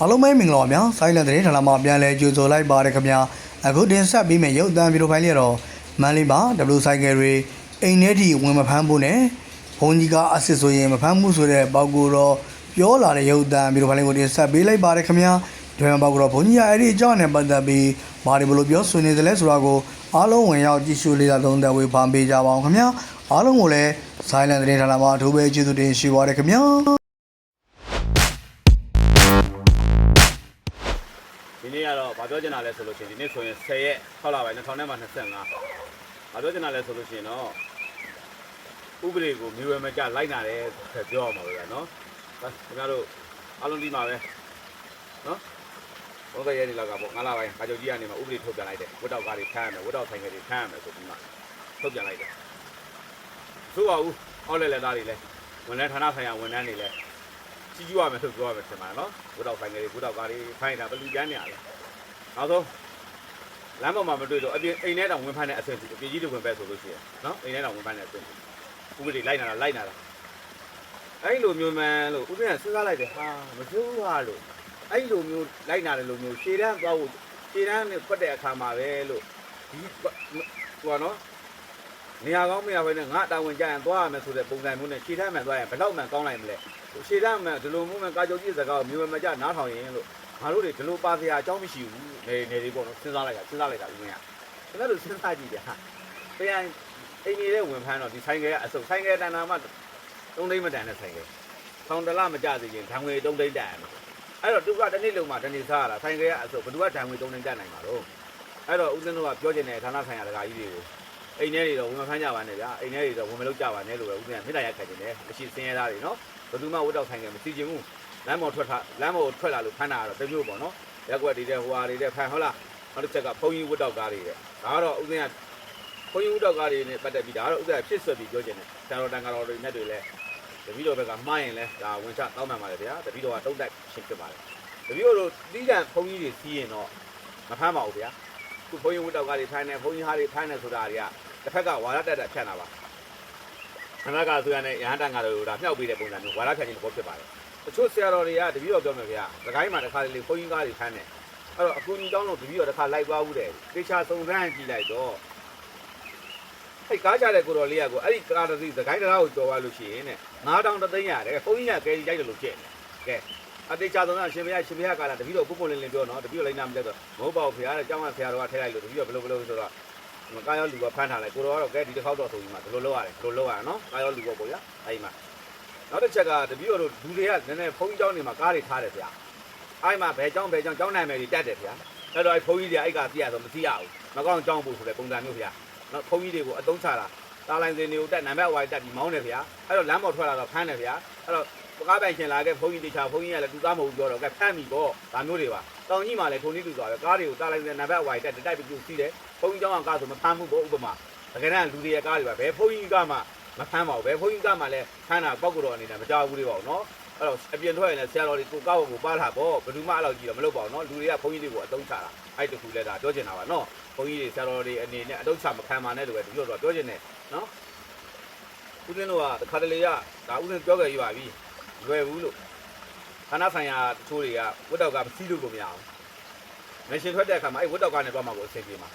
အားလုံးပဲမင်္ဂလာပါဗျာဆိုင်းလန်သတင်းဌာနမှာပြန်လဲကြိုဆိုလိုက်ပါတယ်ခင်ဗျာအခုတင်ဆက်ပြီးမယ့်ရုပ်သံဗီဒီယိုဖိုင်လေးတော့မန်လေးပါ W ဆိုင်ကယ်တွေအိမ်ထဲထိဝင်မဖမ်းဖို့နဲ့ဘုံကြီးကအစ်စ်ဆိုရင်မဖမ်းမှုဆိုတဲ့ပေါက်ကိုတော့ပြောလာတဲ့ရုပ်သံဗီဒီယိုဖိုင်လေးကိုတင်ဆက်ပေးလိုက်ပါတယ်ခင်ဗျာဒီမှာပေါက်ကတော့ဘုံကြီးကအဲ့ဒီအကြောင်းနဲ့ပတ်သက်ပြီးဘာတွေဘလို့ပြောဆွေးနေသလဲဆိုတာကိုအားလုံးဝင်ရောက်ကြည့်ရှုလေးသာသုံးသပ်ဝေဖန်ပေးကြပါအောင်ခင်ဗျာအားလုံးကိုလည်းဆိုင်းလန်သတင်းဌာနမှာအထူးပဲကျေးဇူးတင်ရှိပါတယ်ခင်ဗျာ ဘာပြောချင်တာလဲဆိုလို့ရှိရင်ဒီနေ့ဆိုရင်10ရက်ဟုတ်လားဗျ2025ဘာပြောချင်တာလဲဆိုလို့ရှိရင်တော့ဥပဒေကိုမြေဝယ်မကြလိုက်နာတယ်ပြောရမှာပဲနော်ဒါခင်ဗျားတို့အားလုံးဒီမှာပဲနော်ဘုန်းတော်ရဲ့ဒီလောက်ကပေါ့ငါးလပိုင်းခါချုပ်ကြီးကနေမှဥပဒေထုတ်ပြန်လိုက်တယ်ဝတ်တော့ကားတွေဖမ်းရမယ်ဝတ်တော့ဆိုင်ကတွေဖမ်းရမယ်ဆိုပြီးမှထုတ်ပြန်လိုက်တယ်သို့ပါဘူးအောက်လက်လက်သားတွေလည်းဝန်ထမ်းဌာနဆိုင်ရာဝန်ထမ်းတွေလည်းကြီးကြီးရမယ်လို့ပြောရမယ်ထင်ပါတယ်နော်ဝတ်တော့ဆိုင်ကတွေဝတ်တော့ကားတွေဖိုင်းတာဘလူကျန်းနေရလဲ နောက်ဆုံးလမ်းပေါ်မှာမတွေ့တော့အပြင်အိမ်ထဲတောင်ဝင်ဖမ်းတဲ့အဆင့်ကြီးအပြင်ကြီးတွေဝင်ပဲဆိုလို့ရှိရင်နော်အိမ်ထဲတောင်ဝင်ဖမ်းတဲ့အဆင့်ကြီးဥပဒေလိုက်နာတာလိုက်နာတာအဲ့လိုမျိုးမှန်လို့ဥပဒေကစဉ်းစားလိုက်တယ်ဟာမစိုးဟာလို့အဲ့လိုမျိုးလိုက်နာတယ်လို့မျိုးရှေ့တန်းသွားဖို့ရှေ့တန်းနဲ့ဖွက်တဲ့အခါမှာပဲလို့ဒီဟိုနော်နေရာကောင်းမရဘဲနဲ့ငါတာဝန်ကြရင်သွားရမယ်ဆိုတဲ့ပုံစံမျိုးနဲ့ရှေ့တန်းမှန်သွားရင်ဘယ်တော့မှကောင်းနိုင်မလဲရှေ့တန်းမှန်ဒီလိုမျိုးမှကာကြုံကြည့်စကားကိုမျိုးမကြနားထောင်ရင်လို့ ငါတို့တွေဒီလိုပါစရာအကြောင်းမရှိဘူးနေနေလေးပေါ့နော်စဉ်းစားလိုက်တာစဉ်းစားလိုက်တာဦးမင်းကအဲ့ဒါလို့စဉ်းစားကြည့်တယ်ဟာပြန်အိမ်ကြီးတဲ့ဝင်ဖမ်းတော့ဒီဆိုင်ကယ်ကအစုပ်ဆိုင်ကယ်တန်တာမှတုံးသိမ်းမတန်တဲ့ဆိုင်ကယ်ထောင်တလမကြသေးရင်ဓာငွေတုံးသိမ်းတန်တယ်အဲ့တော့သူကတစ်နေ့လုံးမှတစ်နေ့စားရတာဆိုင်ကယ်ကအစုပ်ဘယ်သူကဓာငွေတုံးသိမ်းတန်နိုင်မှာတော့အဲ့တော့ဦးစင်းတို့ကပြောချင်တဲ့ဌာနဆိုင်ရာတကာကြီးတွေကိုအိမ်ထဲတွေတော့ဝင်မဖမ်းကြပါနဲ့ဗျာအိမ်ထဲတွေတော့ဝင်မလုပ်ကြပါနဲ့လို့ပဲဦးစင်းကမေတ္တာရက်ခံနေတယ်မရှိစင်းရသားတွေနော်ဘယ်သူမှဝတ်တော့ဆိုင်ကယ်မရှိချင်ဘူး လမ်းပေါ်ထွက်ထားလမ်းပေါ်ထွက်လာလို့ဖမ်းတာကတော့တမျိုးပေါ့နော်ရက်ွက်တွေတဲ့ဟိုဟာတွေတဲ့ဖမ်းဟုတ်လားနောက်တစ်ချက်ကဘုံကြီးဝတ်တောက်ကားတွေတဲ့ဒါကတော့ဥစဉ်ကဘုံကြီးဝတ်တောက်ကားတွေနဲ့ပတ်သက်ပြီးဒါကတော့ဥစဉ်ကဖြစ်ဆွပြီးပြောချင်တယ်ဆရာတော်တန်ကာတော်တွေနဲ့တွေလည်းတပည့်တော်ဘက်ကမှားရင်လဲဒါဝင်ချတောင်းပန်ပါတယ်ဗျာတပည့်တော်ကတုံးတက်ရှင်းဖြစ်ပါတယ်တပည့်တော်တို့တီးတန့်ဘုံကြီးတွေစီးရင်တော့မဖမ်းပါဘူးဗျာခုဘုံကြီးဝတ်တောက်ကားတွေဖမ်းတယ်ဘုံကြီးဟာတွေဖမ်းတယ်ဆိုတာတွေကတစ်ဖက်ကဝါရတက်တက်ဖြတ်တာပါခဏကဆိုရတဲ့ရဟန်းတန်ကာတော်တို့ဒါမြောက်ပေးတဲ့ပုံစံမျိုးဝါရဖြတ်ခြင်းဘောဖြစ်ပါတယ် တချို့ဆရာတော်တွေကတပည့်တော်ပြောမယ်ဗျာ။သခိုင်းမှာတစ်ခါလေလေဘုန်းကြီးကားတွေခန်းတယ်။အဲ့တော့အကူကြီးတောင်းလို့တပည့်တော်တစ်ခါလိုက်သွားဦးတယ်။တေချာစုံစမ်းကြည့်လိုက်တော့အဲ့ကားကြတဲ့ကိုတော်လေးကကိုအဲ့ဒီကားတစ်စီးသခိုင်းတရားကိုကြော်သွားလို့ရှိရင်တဲ့9000တသိန်းရတယ်။ဘုန်းကြီးကကဲကြီးကြိုက်တယ်လို့ဖြစ်နေ။ကဲအတေချာစုံစမ်းရှင်ဘုရားရှင်ဘုရားကလာတပည့်တော်ပုပ်ပုပ်လင်းလင်းပြောနော်တပည့်တော်လိုက်နာမတက်တော့မဟုတ်ပါဘူးဗျာတဲ့။ကျောင်းကဆရာတော်ကထည့်လိုက်လို့တပည့်တော်ဘယ်လိုဘယ်လိုဆိုတော့မကားရောလူကဖမ်းထားလိုက်ကိုတော်ကတော့ကဲဒီတစ်ခေါက်တော့ဆိုပြီးမှဒီလိုလုပ်ရတယ်ဒီလိုလုပ်ရနော်ကားရောလူပေါ့ပေါ့ဗျာအဲ့ဒီမှာ နောက်တစ်ချက်ကတပည့်တော်တို့လူတွေကနည်းနည်းဘုန်းကြီးကျောင်းတွေမှာကားတွေထားတယ်ဗျာအဲ့မှာဘယ်ကျောင်းဘယ်ကျောင်းကျောင်းနိုင်မယ်တွေတက်တယ်ဗျာအဲ့တော့အဲ့ဘုန်းကြီးတွေအဲ့ကသိရတော့မသိရဘူးမကောင်းကျောင်းဖို့ဆိုတဲ့ပုံစံမျိုးဗျာနောက်ဘုန်းကြီးတွေကိုအတုံးချတာတာလိုင်းစင်တွေကိုတက်နံပါတ်ဝိုင်တက်ပြီးမောင်းတယ်ဗျာအဲ့တော့လမ်းပေါ်ထွက်လာတော့ဖမ်းတယ်ဗျာအဲ့တော့ကားပိုင်ရှင်လာခဲ့ဘုန်းကြီးတေချာဘုန်းကြီးကလည်းသူသားမဟုတ်ဘူးပြောတော့ကဲဖမ်းပြီပေါ့ဒါမျိုးတွေပါတောင်ကြီးမှလည်းထုံကြီးသူသွားပဲကားတွေကိုတာလိုင်းစင်နံပါတ်ဝိုင်တက်တက်ပြီးသူစီးတယ်ဘုန်းကြီးကျောင်းကကားဆိုမဖမ်းဘူးပေါ့ဥပမာတကယ်တမ်းလူတွေရဲ့ကားတွေပါဘယ်ဘုန်းကြီးကမှ မဖမ်းပါဘူးဘယ်ဘုန်းကြီးကမှလည်းဖမ်းတာပောက်ကတော့အနေနဲ့မကြောက်ဘူးလေပေါ့နော်အဲ့တော့အပြင်ထွက်ရင်လည်းဆရာတော်တွေကိုကောက်ဖို့ပါတာပေါ့ဘယ်သူမှအဲ့လောက်ကြည့်တော့မလုပ်ပါဘူးနော်လူတွေကဘုန်းကြီးတွေကိုအတုံးချတာအဲ့တခုလဲဒါပြောချင်တာပါနော်ဘုန်းကြီးတွေဆရာတော်တွေအနေနဲ့အတုံးချမခံပါနဲ့လို့ပဲဒီလိုတော့ပြောချင်တယ်နော်ဦးဇင်းတို့ကတခါတလေကဒါဦးဇင်းပြောခဲ့ရပါပြီလွယ်ဘူးလို့ဌာနဆိုင်ရာတချို့တွေကဝတ်တောက်ကမစီးလို့ကိုမရအောင်မရှင်ထွက်တဲ့အခါမှာအဲ့ဝတ်တောက်ကနေတော့မှကိုအဆင်ပြေမှာ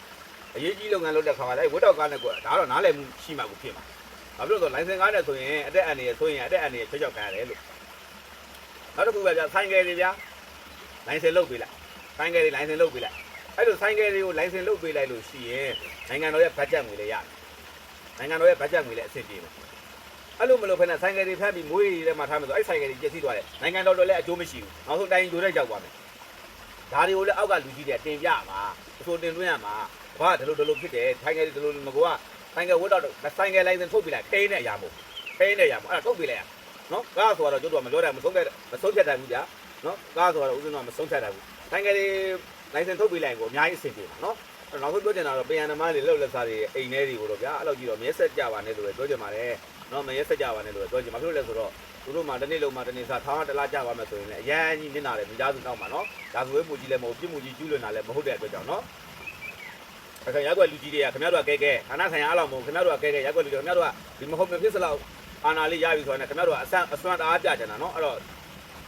အရေးကြီးလုပ်ငန်းလုပ်တဲ့အခါမှာလည်းဝတ်တောက်ကနေကိုဒါတော့နားလည်မှုရှိမှကိုဖြစ်မှာ။ ဘာဖြစ်လို့လဲဆိုလိုင်စင်ကားနဲ့ဆိုရင်အတက်အန်နေရဆိုရင်အတက်အန်နေရချောချောက်ခံရတယ်လို့။နောက်တစ်ခုပဲဗျာဆိုင်ကယ်တွေဗျာလိုင်စင်လုပ်ပေးလိုက်။ဆိုင်ကယ်တွေလိုင်စင်လုပ်ပေးလိုက်။အဲ့လိုဆိုင်ကယ်တွေကိုလိုင်စင်လုပ်ပေးလိုက်လို့ရှိရင်နိုင်ငံတော်ရဲ့ဘတ်ဂျက်ငွေလည်းရတယ်။နိုင်ငံတော်ရဲ့ဘတ်ဂျက်ငွေလည်းအဆင်ပြေမယ်။အဲ့လိုမလုပ်ဖ ೇನೆ ဆိုင်ကယ်တွေဖမ်းပြီးမွေးရည်ထဲမှာထားမယ်ဆိုအဲ့ဆိုင်ကယ်တွေကျက်စီးသွားတယ်။နိုင်ငံတော်တော်လည်းအကျိုးမရှိဘူး။နောက်ဆုံးတိုင်းဂျိုးတဲ့ရောက်သွားမယ်။ဒါတွေကိုလည်းအောက်ကလူကြီးတွေတင်ပြမှာ။အဆိုတင်သွင်းရမှာ။ဘာဒီလိုဒီလိုဖြစ်တယ်။ဆိုင်ကယ်တွေဒီလိုမကောက ဆိုင်ကယ်ဝတ်တော့ဆိုင်ကယ်လိုင်စင်ထုတ်ပြလိုက်ထိန်းတဲ့အရာမို့ထိန်းတဲ့အရာမို့အဲ့ဒါထုတ်ပြလိုက်ရနော်ကားဆိုတော့ကျတို့ကမပြောတယ်မဆုံးဖြတ်မဆုံးဖြတ်တယ်ဘူးကြာနော်ကားဆိုတော့ဦးဇင်းကမဆုံးဖြတ်တယ်ဘူးဆိုင်ကယ်လိုင်စင်ထုတ်ပြလိုက်ကိုအများကြီးအဆင်ပြေမှာနော်အဲ့နောက်ဆုံးပြောချင်တာတော့ပြန်နမတွေလှုပ်လက်စားတွေအိမ်ထဲတွေကိုတော့ဗျာအဲ့လိုကြည့်တော့မျက်ဆက်ကြပါနဲ့လို့ပဲပြောချင်ပါတယ်နော်မရက်ဆက်ကြပါနဲ့လို့ပဲပြောချင်ဘာဖြစ်လို့လဲဆိုတော့သူတို့မှတစ်နေ့လုံးမှတစ်နေ့စားထောင်းတလားကြပါမယ်ဆိုရင်လည်းအရန်ကြီးမျက်နာတယ်မိသားစုနောက်မှာနော်ဒါဆိုဝဲပူကြီးလည်းမဟုတ်ပြစ်မှုကြီးကျူးလွန်တာလည်းမဟုတ်တဲ့အတွက်ကြောင့်နော် အခါရက်ွက်လူကြီးတွေကခင်ဗျားတို့ကကဲကဲဌာနဆိုင်ရာအလောက်မဟုတ်ခင်ဗျားတို့ကကဲကဲရက်ွက်လူတွေခင်ဗျားတို့ကဒီမဟုတ်မဖြစ်စလောက်အာနာလေးရပြီဆိုတော့ခင်ဗျားတို့ကအဆန်းအစွမ်းတအားပြကြတာနော်အဲ့တော့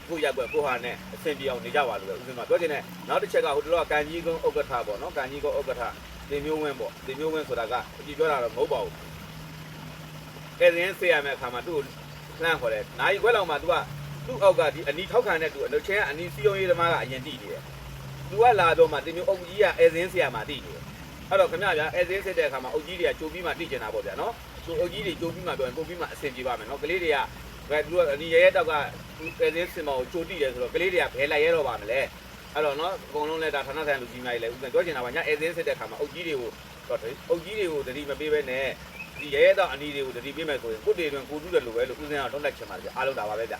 ကိုရက်ကွက်ကိုဟာနဲ့အဆင်ပြေအောင်နေကြပါလို့ပဲဦးစင်မပြောချင်တယ်နောက်တစ်ချက်ကဟိုတလောကကန်ကြီးကုန်းဥက္ကဋ္ဌပေါ့နော်ကန်ကြီးကုန်းဥက္ကဋ္ဌတင်မျိုးဝင်းပေါ့တင်မျိုးဝင်းဆိုတာကအကြည့်ပြောတာတော့မဟုတ်ပါဘူးအဲ့ဒီရင်ဆေးရမယ့်အခါမှာသူ့ကိုလှမ်းခေါ်တယ်နိုင်ခွဲလောက်မှာ तू ကသူ့အောက်ကဒီအနီထောက်ခံတဲ့သူအချင်းကအနီစီယုံရေးသမားကအရင်တည်နေတယ်သူကလာတော့မှတင်မျိုးအုပ်ကြီးကအဲစင်းဆရာမှတည်နေတယ် အဲ့တော့ခင်ဗျာဗျာအဲစင်းစစ်တဲ့အခါမှာအုပ်ကြီးတွေကကြိုပြီးမှတည်ကျင်တာပေါ့ဗျာနော်သူအုပ်ကြီးတွေကြိုပြီးမှပြောရင်ပုံပြီးမှအဆင်ပြေပါမယ်နော်ကလေးတွေကဘယ်သူကဒီရဲရဲတောက်ကအဲစင်းစင်မကိုကြိုတည်တယ်ဆိုတော့ကလေးတွေကဘယ်လိုက်ရဲတော့ပါမလဲအဲ့တော့နော်အကုန်လုံးလည်းဒါဌာနဆိုင်လူကြီးများကြီးလည်းဥပဒေပြောချင်တာပါညာအဲစင်းစစ်တဲ့အခါမှာအုပ်ကြီးတွေကိုတော့အုပ်ကြီးတွေကိုတတိမပေးဘဲနဲ့ဒီရဲရဲတောက်အနီးတွေကိုတတိပေးမယ်ဆိုရင်ကိုတေတွင်ကိုတူးတယ်လို့ပဲလို့ဥစဉ်ကတော့လက်ချင်ပါဗျာအားလုံးဒါပါပဲဗျာ